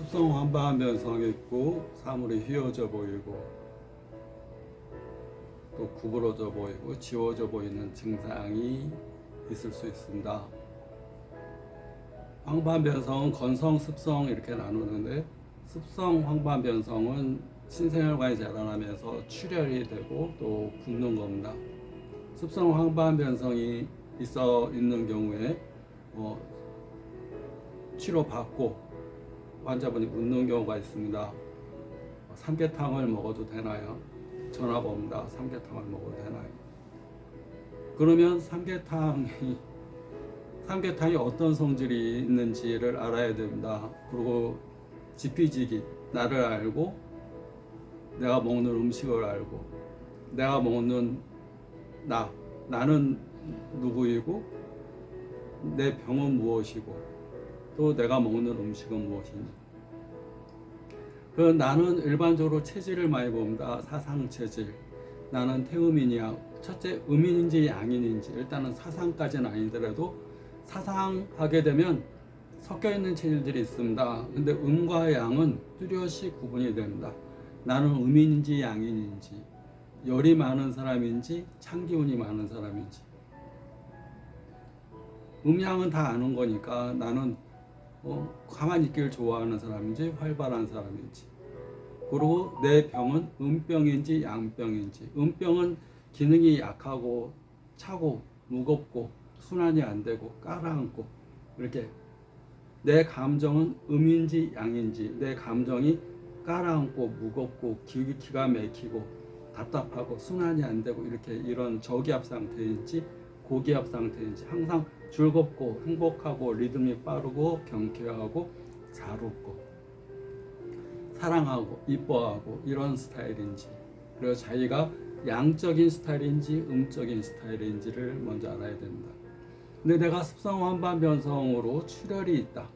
습성 변성이 있고 사물이 휘어져 보이고 또 구부러져 보이고 지워져 보이는 증상이 있을 수 있습니다. 황반 변성은 건성, 습성 이렇게 나누는데 습성 황반 변성은 신생혈관이 자라나면서 출혈이 되고 또 붓는 겁니다. 습성 황반 변성이 있어 있는 경우에 어, 치료 받고 환자분이 묻는 경우가 있습니다. 어, 삼계탕을 먹어도 되나요? 전화가 옵니다. 삼계탕을 먹어도 되나요? 그러면 삼계탕이 삼계탕이 어떤 성질이 있는지를 알아야 됩니다. 그리고 지피지기 나를 알고 내가 먹는 음식을 알고 내가 먹는 나 나는 누구이고 내 병은 무엇이고 또 내가 먹는 음식은 무엇인지 그 나는 일반적으로 체질을 많이 봅니다. 사상 체질. 나는 태음인이야. 첫째 음인인지 양인인지 일단은 사상까지는 아니더라도 사상하게 되면 섞여 있는 체질들이 있습니다. 근데 음과 양은 뚜렷이 구분이 됩니다. 나는 음인인지 양인인지 열이 많은 사람인지 창기운이 많은 사람인지 음양은 다 아는 거니까 나는 어, 가만히 있기를 좋아하는 사람인지 활발한 사람인지. 그리고 내 병은 음병인지 양병인지. 음병은 기능이 약하고 차고 무겁고 순환이 안 되고 깔아앉고 이렇게 내 감정은 음인지 양인지. 내 감정이 깔아앉고 무겁고 기, 기가 막히고 답답하고 순환이 안 되고 이렇게 이런 저기압 상태인지 고기압 상태인지 항상 즐겁고 행복하고 리듬이 빠르고 경쾌하고 잘 웃고 사랑하고 이뻐하고 이런 스타일인지 그리고 자기가 양적인 스타일인지 음적인 스타일인지를 먼저 알아야 됩니다. 근데 내가 습성 환반 변성으로 출혈이 있다.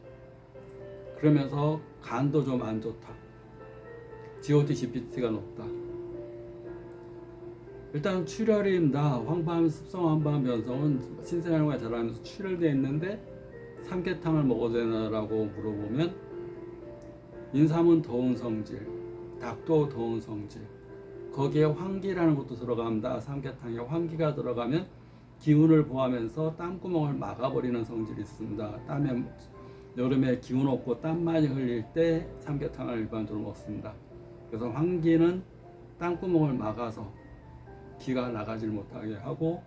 그러면서 간도 좀 안 좋다. GOT, GPT가 높다. 일단 출혈입니다. 황반 습성 황반 변성은 신생활과 자라면서 출혈돼 있는데 삼계탕을 먹어도 되나라고 물어보면 인삼은 더운 성질, 닭도 더운 성질. 거기에 환기라는 것도 들어갑니다. 삼계탕에 환기가 들어가면 기운을 보하면서 땀구멍을 막아버리는 성질이 있습니다. 땀에 여름에 기운 없고 땀 많이 흘릴 때 삼계탕을 일반적으로 먹습니다. 그래서 환기는 땀구멍을 막아서 기가 나가질 못하게 하고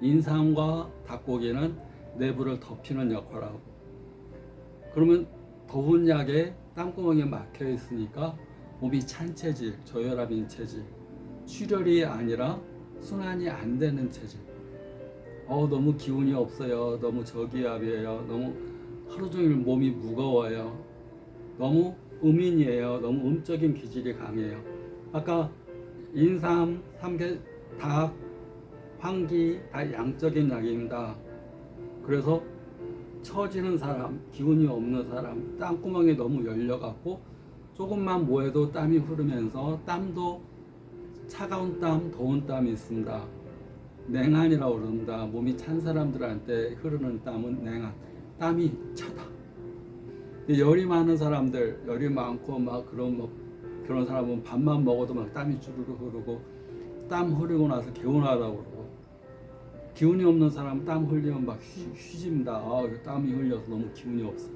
인삼과 닭고기는 내부를 덮이는 역할을 하고 그러면 더운 약에 땀구멍이 막혀 있으니까 몸이 찬 체질, 저혈압인 체질, 출혈이 아니라 순환이 안 되는 체질. 어 너무 기운이 없어요. 너무 저기압이에요. 너무 하루 종일 몸이 무거워요. 너무 음인이에요. 너무 음적인 기질이 강해요. 아까 인삼, 삼계, 닭, 황기 다 양적인 약입니다. 그래서 처지는 사람, 기운이 없는 사람, 땀구멍이 너무 열려갖고 조금만 뭐해도 땀이 흐르면서 땀도 차가운 땀, 더운 땀이 있습니다. 냉한이라고 그럽니다. 몸이 찬 사람들한테 흐르는 땀은 냉한. 땀이 차다. 열이 많은 사람들, 열이 많고 막 그런 뭐 그런 사람은 밥만 먹어도 막 땀이 주르르 흐르고 땀 흐르고 나서 개운하다고 그러고 기운이 없는 사람 땀 흘리면 막 휴, 휴집니다. 아, 땀이 흘려서 너무 기운이 없어.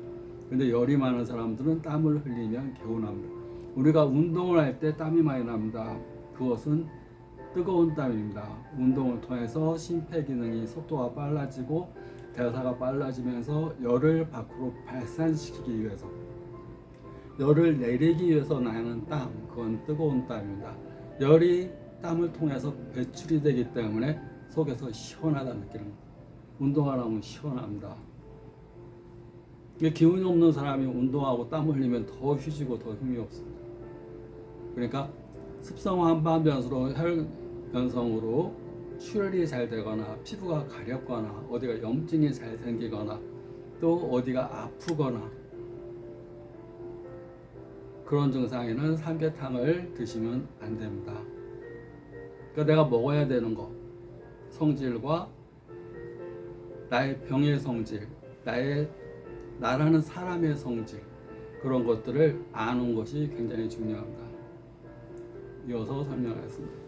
근데 열이 많은 사람들은 땀을 흘리면 개운합니다. 우리가 운동을 할 때 땀이 많이 납니다. 그것은 뜨거운 땀입니다. 운동을 통해서 심폐 기능이 속도가 빨라지고 대사가 빨라지면서 열을 밖으로 발산시키기 위해서 열을 내리기 위해서 나는 땀, 그건 뜨거운 땀입니다. 열이 땀을 통해서 배출이 되기 때문에 속에서 시원하다 느끼는. 운동하다 보면 시원합니다. 기운이 없는 사람이 운동하고 땀 흘리면 더 휴지고 더 힘이 없습니다. 그러니까 습성 한반 변수로 혈 변성으로 출혈이 잘 되거나 피부가 가렵거나 어디가 염증이 잘 생기거나 또 어디가 아프거나 그런 증상에는 삼계탕을 드시면 안 됩니다. 그러니까 내가 먹어야 되는 거 성질과 나의 병의 성질, 나의 나라는 사람의 성질, 그런 것들을 아는 것이 굉장히 중요합니다. 이어서 설명하겠습니다.